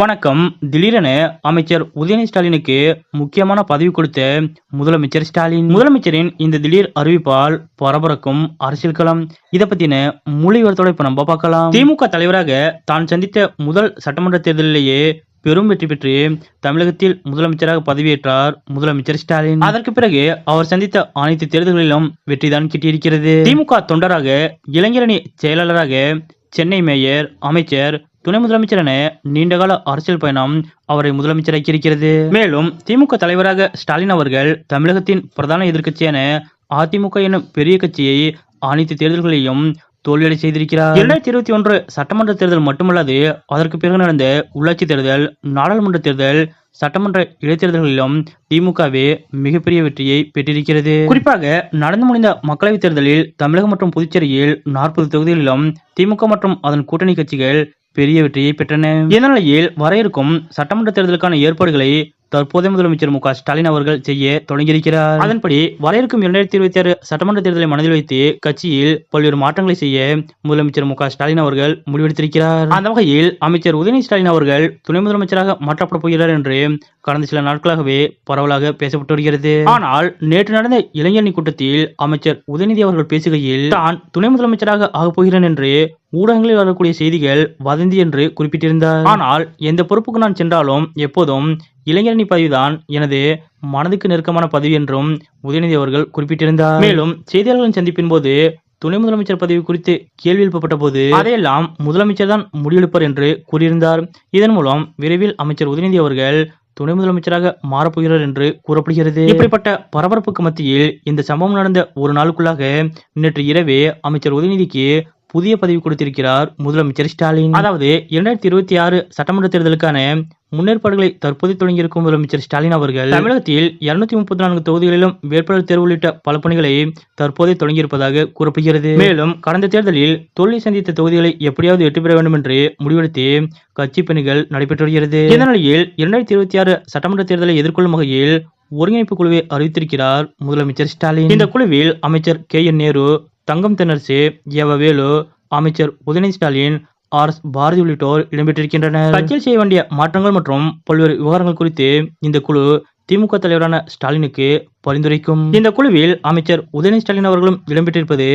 வணக்கம். திடீரென அமைச்சர் உதயநிதி ஸ்டாலினுக்கு முக்கியமான பதவி கொடுத்த முதலமைச்சர் ஸ்டாலின். முதலமைச்சரின் இந்த திடீர் அறிவிப்பால் பரபரக்கும் அரசியல் களம். இதை பத்தின முழு விவரத்தோட இப்ப நம்ம பார்க்கலாம். திமுக தலைவராக தான் சந்தித்த முதல் சட்டமன்ற தேர்தலிலேயே பெரும் வெற்றி பெற்று தமிழகத்தில் முதலமைச்சராக பதவியேற்றார் முதலமைச்சர் ஸ்டாலின். அதற்கு பிறகு அவர் சந்தித்த அனைத்து தேர்தல்களிலும் வெற்றிதான் கிட்டியிருக்கிறது. திமுக தொண்டராக இளைஞரணி செயலாளராக சென்னை மேயர் அமைச்சர் துணை முதலமைச்சர் என நீண்டகால அரசியல் பயணம் அவரை முதலமைச்சராக்கி இருக்கிறது மேலும் திமுக தலைவராக ஸ்டாலின் அவர்கள் தமிழகத்தின் பிரதான எதிர்க்கட்சியான அதிமுக எனும் பெரிய கட்சியை அனைத்து தேர்தல்களையும் தோல்வியடை செய்திருக்கிறார். இரண்டாயிரத்தி இருபத்தி ஒன்று சட்டமன்ற தேர்தல் மட்டுமல்லாது அதற்கு பிறகு நடந்த உள்ளாட்சி தேர்தல் நாடாளுமன்ற தேர்தல் சட்டமன்ற இடைத்தேர்தல்களிலும் திமுகவே மிகப்பெரிய வெற்றியை பெற்றிருக்கிறது. குறிப்பாக நடந்து முடிந்த மக்களவைத் தேர்தலில் தமிழகம் மற்றும் புதுச்சேரியில் நாற்பது தொகுதிகளிலும் திமுக மற்றும் அதன் கூட்டணி கட்சிகள் பெரிய வெற்றியை பெற்றன. இந்த நிலையில் வர இருக்கும் சட்டமன்ற தேர்தலுக்கான ஏற்பாடுகளை தற்போதைய முதலமைச்சர் மு க ஸ்டாலின் அவர்கள் செய்ய தொடங்கியிருக்கிறார். அதன்படி வர இருக்கும் இரண்டாயிரத்தி இருபத்தி ஆறு சட்டமன்ற தேர்தலை மனதில் வைத்து கட்சியில் பல்வேறு மாற்றங்களை செய்ய முதலமைச்சர் மு க ஸ்டாலின் அவர்கள் முடிவெடுத்திருக்கிறார். அந்த வகையில் அமைச்சர் உதயநிதி ஸ்டாலின் அவர்கள் துணை முதலமைச்சராக மாற்றப்பட போகிறார் என்று கடந்த சில நாட்களாகவே பரவலாக பேசப்பட்டு வருகிறது. ஆனால் நேற்று நடந்த இளைஞரணி கூட்டத்தில் அமைச்சர் உதயநிதி அவர்கள் பேசுகையில் தான் துணை முதலமைச்சராக ஆகப் போகிறேன் என்று ஊடகங்களில் வரக்கூடிய செய்திகள் வதந்தி என்று குறிப்பிட்டிருந்தார். ஆனால் எந்த பொறுப்புக்கு நான் சென்றாலும் எப்போதும் இளைஞரணி பதவிதான் எனது மனதுக்கு நெருக்கமான பதவி என்றும் உதயநிதி அவர்கள் குறிப்பிட்டிருந்தார். மேலும் செய்தியாளர்களின் சந்திப்பின் போது துணை முதலமைச்சர் பதவி குறித்து கேள்வி எழுப்பப்பட்ட போது அதையெல்லாம் முதலமைச்சர் தான் முடிவெடுப்பார் என்று கூறியிருந்தார். இதன் மூலம் விரைவில் அமைச்சர் உதயநிதி அவர்கள் துணை முதலமைச்சராக மாறப்போகிறார் என்று கூறப்படுகிறது. இப்படிப்பட்ட பரபரப்புக்கு மத்தியில் இந்த சம்பவம் நடந்த ஒரு நாளுக்குள்ளாக நேற்று இரவே அமைச்சர் உதயநிதிக்கு புதிய பதவி கொடுத்திருக்கிறார் முதலமைச்சர் ஸ்டாலின். அதாவது இரண்டாயிரத்தி இருபத்தி ஆறு சட்டமன்ற தேர்தலுக்கான முன்னேற்பாடுகளை தற்போது தொடங்கியிருக்கும் முதலமைச்சர் ஸ்டாலின் அவர்கள் தமிழகத்தில் இருநூத்தி முப்பத்தி நான்கு தொகுதிகளிலும் வேட்பாளர் தேர்வு உள்ளிட்ட பல பணிகளை தற்போது தொடங்கியிருப்பதாக கூறப்படுகிறது. மேலும் கடந்த தேர்தலில் தோல்வி சந்தித்த தொகுதிகளை எப்படியாவது வெற்றி பெற வேண்டும் என்று முடிவெடுத்து கட்சி பணிகள் நடைபெற்று வருகிறது. இந்த நிலையில் இரண்டாயிரத்தி இருபத்தி ஆறு சட்டமன்ற தேர்தலை எதிர்கொள்ளும் வகையில் ஒருங்கிணைப்பு குழுவை அறிவித்திருக்கிறார் முதலமைச்சர் ஸ்டாலின். இந்த குழுவில் அமைச்சர் கே என் நேரு தங்கம் தென்னரசு ஏவ வேலு அமைச்சர் உதயநிதி ஸ்டாலின் ஆர் எஸ் பாரதி உள்ளிட்டோர் இடம்பெற்றிருக்கின்றனர். கட்சியில் செய்ய வேண்டிய மாற்றங்கள் மற்றும் பல்வேறு விவகாரங்கள் குறித்து இந்த குழு திமுக தலைவரான ஸ்டாலினுக்கு பரிந்துரைக்கும். இந்த குழுவில் அமைச்சர் உதயநிதி ஸ்டாலின் அவர்களும் இடம்பெற்றிருப்பது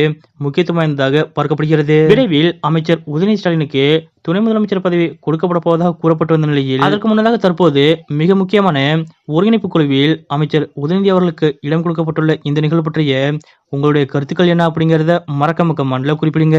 முக்கியத்துவம் வாய்ந்ததாக பார்க்கப்படுகிறது. விரைவில் அமைச்சர் உதயநிதி ஸ்டாலினுக்கு துணை முதலமைச்சர் பதவி கொடுக்கப்பட போவதாக கூறப்பட்டு வந்த நிலையில் அதற்கு முன்னதாக தற்போது மிக முக்கியமான ஒருங்கிணைப்பு குழுவில் அமைச்சர் உதயநிதி அவர்களுக்கு இடம் கொடுக்கப்பட்டுள்ள இந்த நிகழ்வு பற்றிய உங்களுடைய கருத்துக்கள் என்ன அப்படிங்கிறத மறக்க மக்க மண்டல குறிப்பிடுங்க.